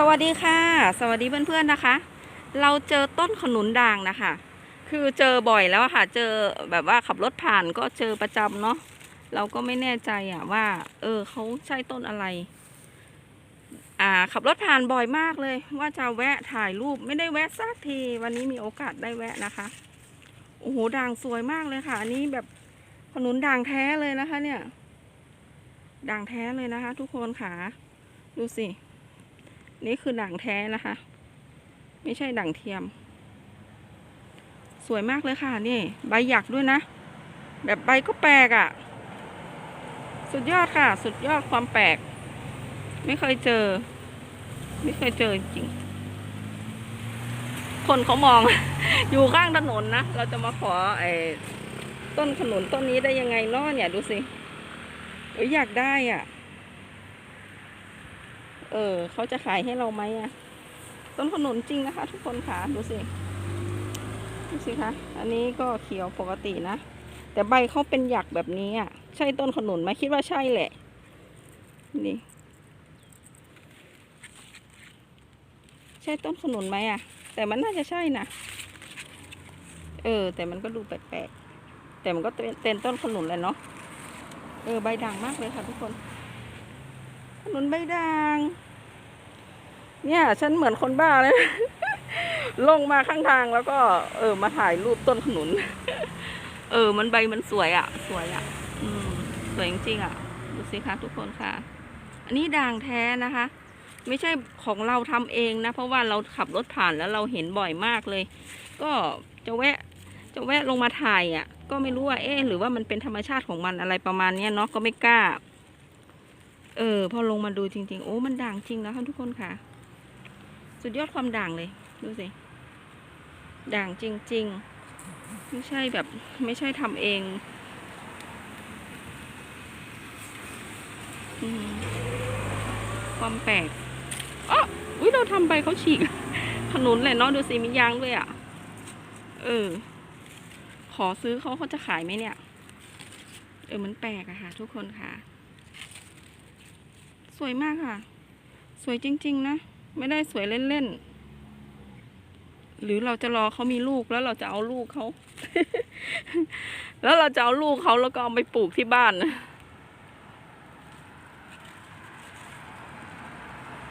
สวัสดีค่ะ สวัสดีเพื่อนๆนะคะ เราเจอต้นขนุนด่างนะคะ คือเจอบ่อยแล้วค่ะ เจอแบบว่าขับรถผ่านก็เจอประจำเนาะเราก็ไม่แน่ใจอะว่า เออเขาใช่ต้นอะไร อ่า ขับรถผ่านบ่อยมากเลย ว่าจะแวะถ่ายรูปไม่ได้แวะสักที วันนี้มีโอกาสได้แวะนะคะโอ้โหด่างสวยมากเลยค่ะ อันนี้แบบขนุนด่างแท้เลยนะคะ เนี่ย ด่างแท้เลยนะคะ ทุกคนค่ะ ดูสิ นี่คือด่างแท้นะคะ ไม่ใช่ด่างเทียม สวยมากเลยค่ะนี่ ใบหยักด้วยนะ แบบใบก็แปลกอะ่ะ สุดยอดค่ะ สุดยอดความแปลก ไม่เคยเจอ ไม่เคยเจอจริง คนเขามอง อยู่ข้างถนนนะ เราจะมาขอไอ้ต้นขนุนต้นนี้ได้ยังไงเนาะเนี่ยดูสิอยอยากได้อะ เออเขาจะขายให้เราไหมอะต้นขนุนจริงนะคะ ทุกคนค่ะดูสิดูสิคะอันนี้ก็เขียวปกตินะ แต่ใบเขาเป็นหยักแบบนี้อะใช่ต้นขนุนไหมคิดว่าใช่แหละ นี่ใช่ต้นขนุนไหมอะ แต่มันน่าจะใช่นะเออ แต่มันก็ดูแปลกๆแต่มันก็เป็นต้นขนุนแหละเนาะเออใบด่างมากเลยค่ะทุกคน ขนุนใบด่าง เนี่ย ฉันเหมือนคนบ้าเลย ลงมาข้างทางแล้วก็ เออ มาถ่ายรูปต้นขนุน เออ มันใบมันสวยอะ่ะ สวยอะ่ะ อืม สวยจริงๆอะ ดูสิคะทุกคนค่ะ อันนี้ด่างแท้นะคะ ไม่ใช่ของเราทำเองนะ เพราะว่าเราขับรถผ่านแล้วเราเห็นบ่อยมากเลย ก็จะแวะ จะแวะลงมาถ่ายอะ ก็ไม่รู้ว่า เอ๊ะหรือว่ามันเป็นธรรมชาติของมันอะไรประมาณเนี้ยเนาะ ก็ไม่กล้า เออ พอลงมาดูจริง ๆ โอ้ มันด่างจริงแล้วค่ะทุกคนค่ะ สุดยอดความด่างเลย ดูสิ ด่างจริง ๆ ไม่ใช่แบบ ไม่ใช่ทำเองอความแปลกอ๋ออุ้ยเราทำไปเขาฉีกขนุนเลยเนาะดูสิมียางด้วยอะ เออ ขอซื้อเขาเขาจะขายไหมเนี่ย เออ มันแปลกอะค่ะ ทุกคนค่ะ สวยมากค่ะ สวยจริง ๆ นะ ไม่ได้สวยเล่น ๆ หรือเราจะรอเขามีลูกแล้วเราจะเอาลูกเขา แล้วเราจะเอาลูกเขาแล้วก็เอาไปปลูกที่บ้านนะ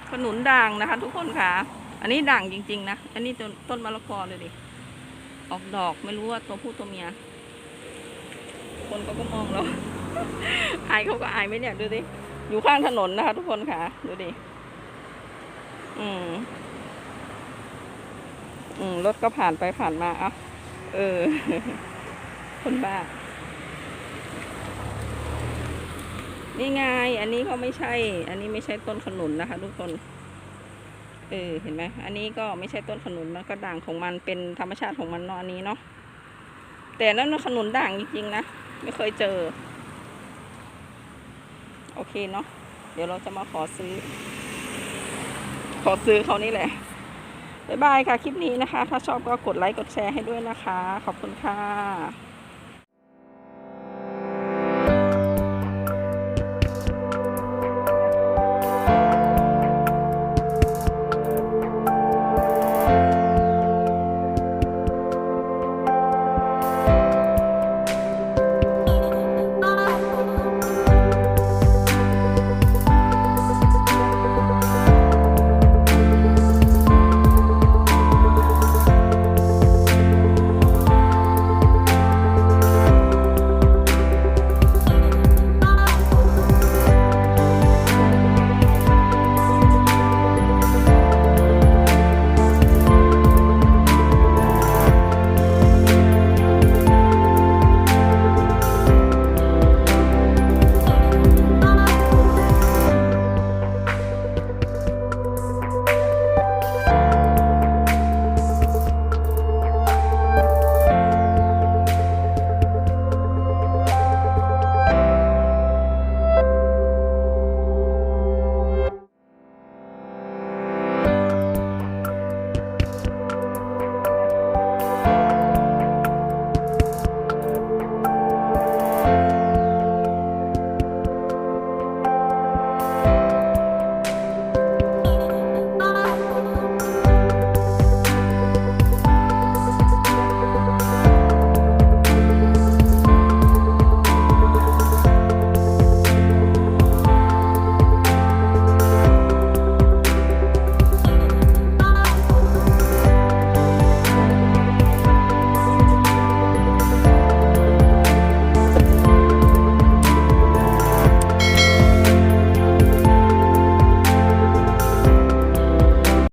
ขนุนด่างนะคะ ทุกคนค่ะ อันนี้ด่างจริง ๆ นะ อันนี้ต้นต้นมะละกอเลยดิ ออกดอกไม่รู้ว่าตัวผู้ตัวเมีย คนเขาก็มองเรา อายเขาก็อายไหมเนี่ยดูดิ อยู่ข้างถนนนะคะ ทุกคนค่ะ ดูดิ อืม อืม รถก็ผ่านไปผ่านมาเอ้าเออ คนบ้า นี่ไง อันนี้เขาไม่ใช่ อันนี้ไม่ใช่ต้นขนุนนะคะ ทุกคน เออ เห็นไหม อันนี้ก็ไม่ใช่ต้นขนุน มันก็ด่างของมันเป็นธรรมชาติของมันเนาะอันนี้เนาะ แต่นั่นขนุนด่างจริงๆนะ ไม่เคยเจอ โอเคเนาะเดี๋ยวเราจะมาขอซื้อ ขอซื้อเขานี่แหละบ๊ายบายค่ะ คลิปนี้นะคะ ถ้าชอบก็กดไลค์กดแชร์ให้ด้วยนะคะ ขอบคุณค่ะ